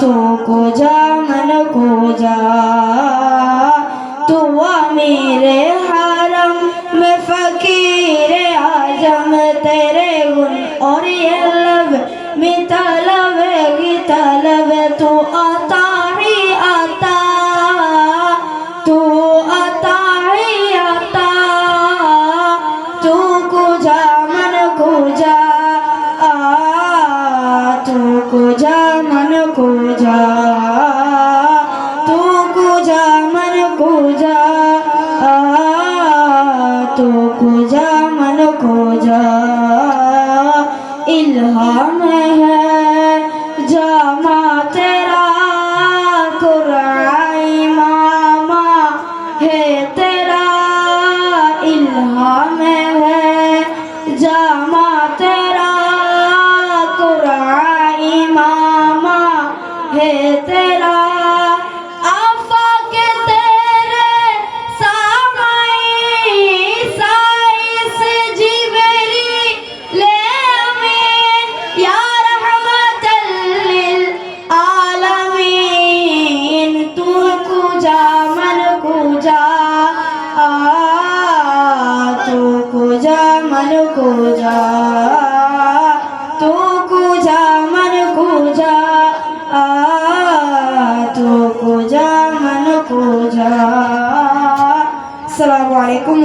تو کو جا من کو جا تو میرے حرم میں فقیر آجم تیرے گن اور یہ لب میں طلب کی من کجا تو کجا من کجا آ تو کجا من کجا الہام ہے جامع تیرا قرآن ماما ہے تیرا الہام ہے ہے تیرا آفاق تیرے খোঁজা মন খোঁজা আসসালামু আলাইকুম